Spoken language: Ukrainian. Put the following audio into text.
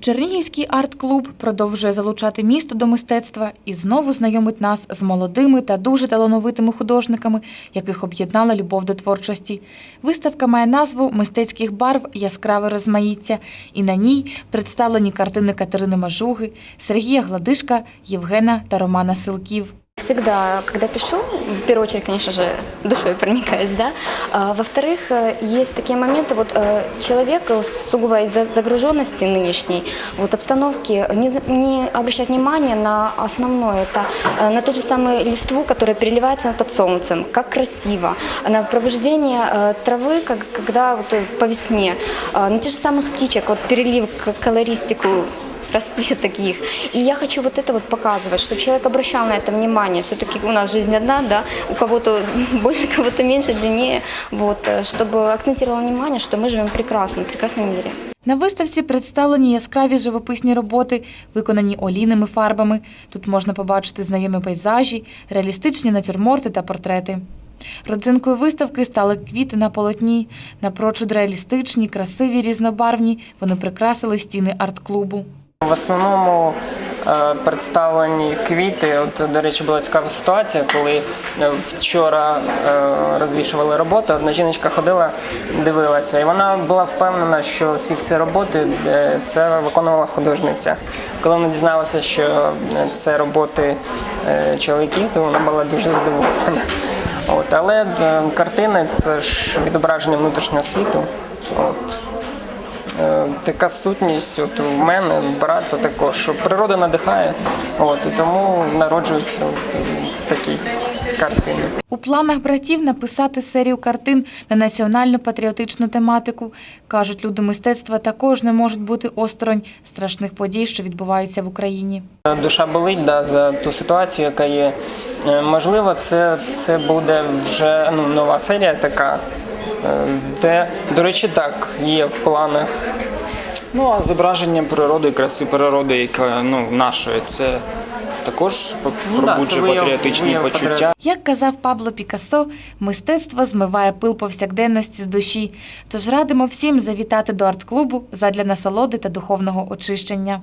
Чернігівський арт-клуб продовжує залучати місто до мистецтва і знову знайомить нас з молодими та дуже талановитими художниками, яких об'єднала любов до творчості. Виставка має назву Мистецьких барв яскраве розмаїття, і на ній представлені картини Катерини Мажуги, Сергія Гладишка, Євгена та Романа Силків Всегда, когда пишу, в первую очередь, конечно же, душой проникаюсь, да. А, во-вторых, э, есть такие моменты, вот э, человек э, сугубо из-за загруженности нынешней, вот обстановки, не, за- не обращать внимания на основное, это э, на тот же самый листву, которая переливается под солнцем, как красиво, на пробуждение э, травы, как, когда вот э, по весне, э, на тех же самых птичек, вот перелив, к- колористику расцвет таких. И я хочу вот это вот показывать, чтобы человек обращал на это внимание. Все-таки у нас жизнь одна, да, у кого-то больше, у кого-то меньше, длиннее. Вот, э, чтобы акцентировал внимание, что мы живем в прекрасном, прекрасном мире. На виставці представлені яскраві живописні роботи, виконані олійними фарбами. Тут можна побачити знайомі пейзажі, реалістичні натюрморти та портрети. Родзинкою виставки стали квіти на полотні, напрочуд реалістичні, красиві, різнобарвні. Вони прикрасили стіни арт-клубу. В основному е, представлені квіти. От, до речі, була цікава ситуація, коли е, вчора е, розвішували роботи. Одна жіночка ходила, дивилася, і вона була впевнена, що ці всі роботи це виконувала художниця. Коли вона дізналася, що це роботи чоловіків, то вона була дуже здивована. От, але картини це ж відображення внутрішнього світу. От. Е, така сутність от у мене, брата також, що природа надихає, от, і тому народжуються от, е, такі картини. У планах братів написати серію картин на національну патріотичну тематику. Кажуть, люди мистецтва також не можуть бути осторонь страшних подій, що відбуваються в Україні. Душа болить да, за ту ситуацію, яка є. Е, Можливо, це, це буде вже ну, нова серія така, е, де, до речі, так, є в планах. Ну а зображення природи, і краси природи, яка ну нашої, це також Ну, да, пробуджує вияв- патріотичні вияв почуття. Як казав Пабло Пікассо, мистецтво змиває пил повсякденності з душі. Тож радимо всім завітати до арт-клубу задля насолоди та духовного очищення.